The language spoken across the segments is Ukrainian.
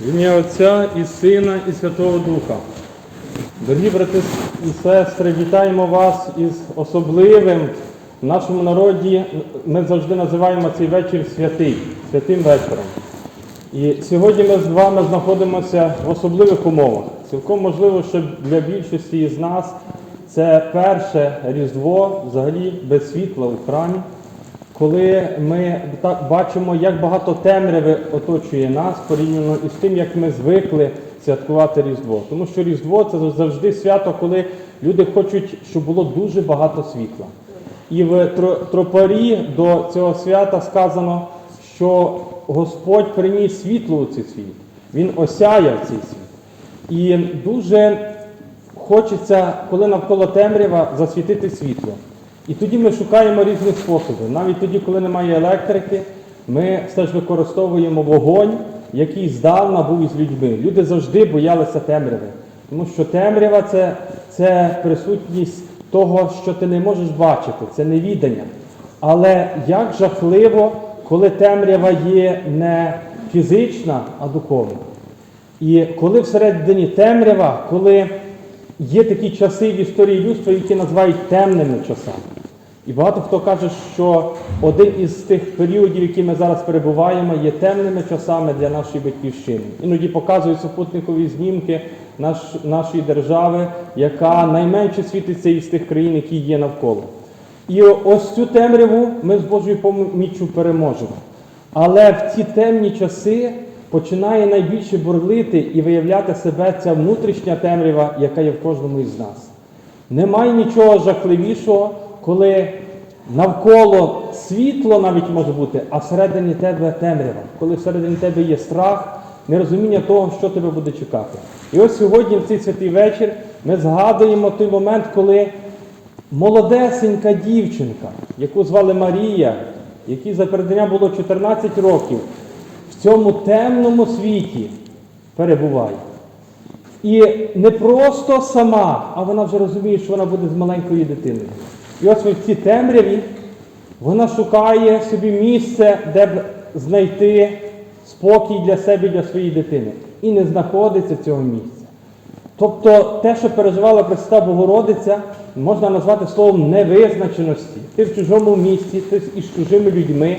В ім'я Отця і Сина, і Святого Духа. Дорогі брати і сестри, вітаємо вас із особливим в нашому народі. Ми завжди називаємо цей вечір святий, святим вечором. І сьогодні ми з вами знаходимося в особливих умовах. Цілком можливо, що для більшості із нас це перше Різдво взагалі без світла у храмі коли ми бачимо, як багато темряви оточує нас порівняно із тим, як ми звикли святкувати Різдво. Тому що Різдво це завжди свято, коли люди хочуть, щоб було дуже багато світла. І в тро- тропарі до цього свята сказано, що Господь приніс світло у цей світ. Він осяяв цей світ. І дуже хочеться, коли навколо темрява, засвітити світло. І тоді ми шукаємо різні способи. Навіть тоді, коли немає електрики, ми все ж використовуємо вогонь, який здавна був із людьми. Люди завжди боялися темряви. Тому що темрява це, це присутність того, що ти не можеш бачити, це невідання. Але як жахливо, коли темрява є не фізична, а духовна. І коли всередині темрява, коли є такі часи в історії людства, які називають темними часами. І багато хто каже, що один із тих періодів, які ми зараз перебуваємо, є темними часами для нашої батьківщини. Іноді показують супутникові знімки наш, нашої держави, яка найменше світиться із тих країн, які є навколо. І ось цю темряву ми з Божою поміччю переможемо. Але в ці темні часи починає найбільше бурлити і виявляти себе ця внутрішня темрява, яка є в кожному із нас. Немає нічого жахливішого, коли навколо світло навіть може бути, а всередині тебе темрява, коли всередині тебе є страх, нерозуміння того, що тебе буде чекати. І ось сьогодні, в цей святий вечір, ми згадуємо той момент, коли молодесенька дівчинка, яку звали Марія, якій за передання було 14 років, в цьому темному світі перебуває. І не просто сама, а вона вже розуміє, що вона буде з маленькою дитиною. І ось в цій темряві вона шукає собі місце, де б знайти спокій для себе і для своєї дитини. І не знаходиться цього місця. Тобто те, що переживала Пресвята Богородиця, можна назвати словом невизначеності. Ти в чужому місці, ти із чужими людьми,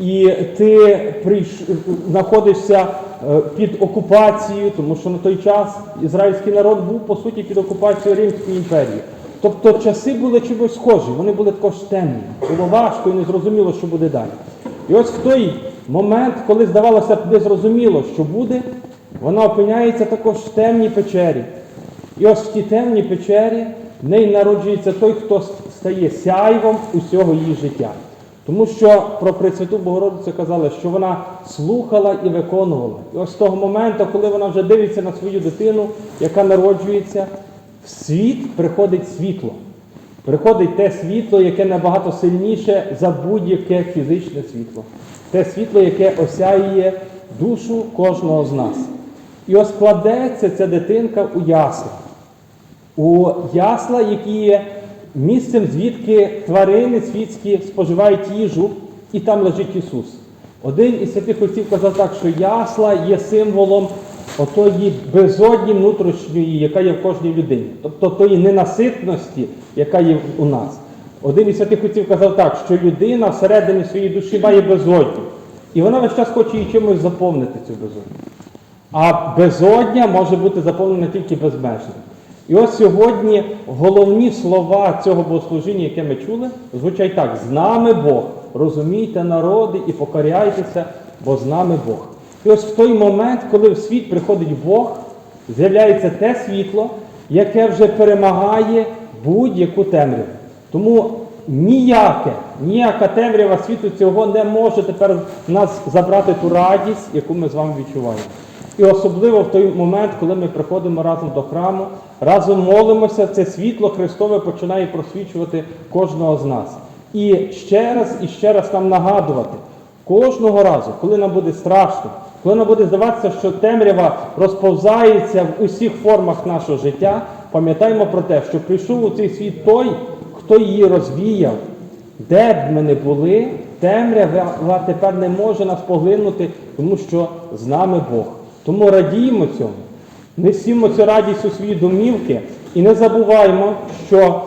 і ти прийш- знаходишся е, під окупацією, тому що на той час ізраїльський народ був по суті під окупацією Римської імперії. Тобто часи були чимось схожі, вони були також темні. Було важко і незрозуміло, що буде далі. І ось в той момент, коли здавалося б незрозуміло, що буде, вона опиняється також в темній печері. І ось в тій темній печері в неї народжується той, хто стає сяйвом усього її життя. Тому що про Пресвяту Богородицю казали, що вона слухала і виконувала. І ось з того моменту, коли вона вже дивиться на свою дитину, яка народжується, в світ приходить світло. Приходить те світло, яке набагато сильніше за будь-яке фізичне світло. Те світло, яке осяює душу кожного з нас. І ось кладеться ця дитинка у ясла. У ясла, які є місцем, звідки тварини світські споживають їжу, і там лежить Ісус. Один із святих отців казав так, що ясла є символом отої безодні внутрішньої, яка є в кожній людині, тобто тої ненаситності, яка є у нас. Один із святих отців казав так, що людина всередині своєї душі має безодню. І вона весь час хоче її чимось заповнити цю безодню. А безодня може бути заповнена тільки безмежно. І ось сьогодні головні слова цього богослужіння, яке ми чули, звучать так: з нами Бог. Розумійте народи і покоряйтеся, бо з нами Бог. І ось в той момент, коли в світ приходить Бог, з'являється те світло, яке вже перемагає будь-яку темряву. Тому ніяке, ніяка темрява світу цього не може тепер нас забрати ту радість, яку ми з вами відчуваємо. І особливо в той момент, коли ми приходимо разом до храму, разом молимося, це світло Христове починає просвічувати кожного з нас. І ще раз і ще раз нам нагадувати, кожного разу, коли нам буде страшно, коли нам буде здаватися, що темрява розповзається в усіх формах нашого життя, пам'ятаємо про те, що прийшов у цей світ той, хто її розвіяв. Де б ми не були, темрява тепер не може нас поглинути, тому що з нами Бог. Тому радіємо цьому, несімо цю радість у свої домівки і не забуваємо, що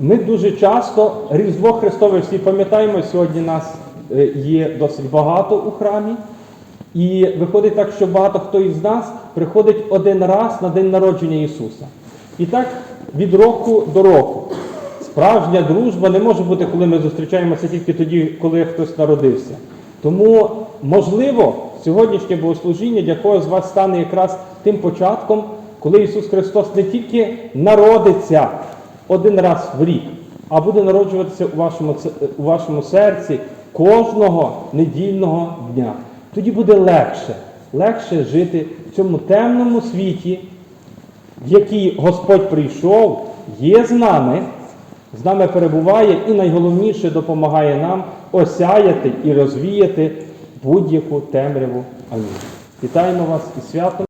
ми дуже часто Різдво Христове всі пам'ятаємо, сьогодні нас е, є досить багато у храмі. І виходить так, що багато хто із нас приходить один раз на день народження Ісуса. І так від року до року. Справжня дружба не може бути, коли ми зустрічаємося тільки тоді, коли хтось народився. Тому, можливо, сьогоднішнє богослужіння для когось з вас стане якраз тим початком, коли Ісус Христос не тільки народиться один раз в рік, а буде народжуватися у вашому, у вашому серці кожного недільного дня. Тоді буде легше, легше жити в цьому темному світі, в який Господь прийшов, є з нами, з нами перебуває і найголовніше допомагає нам осяяти і розвіяти будь-яку темряву. Амінь. Вітаємо вас із святом.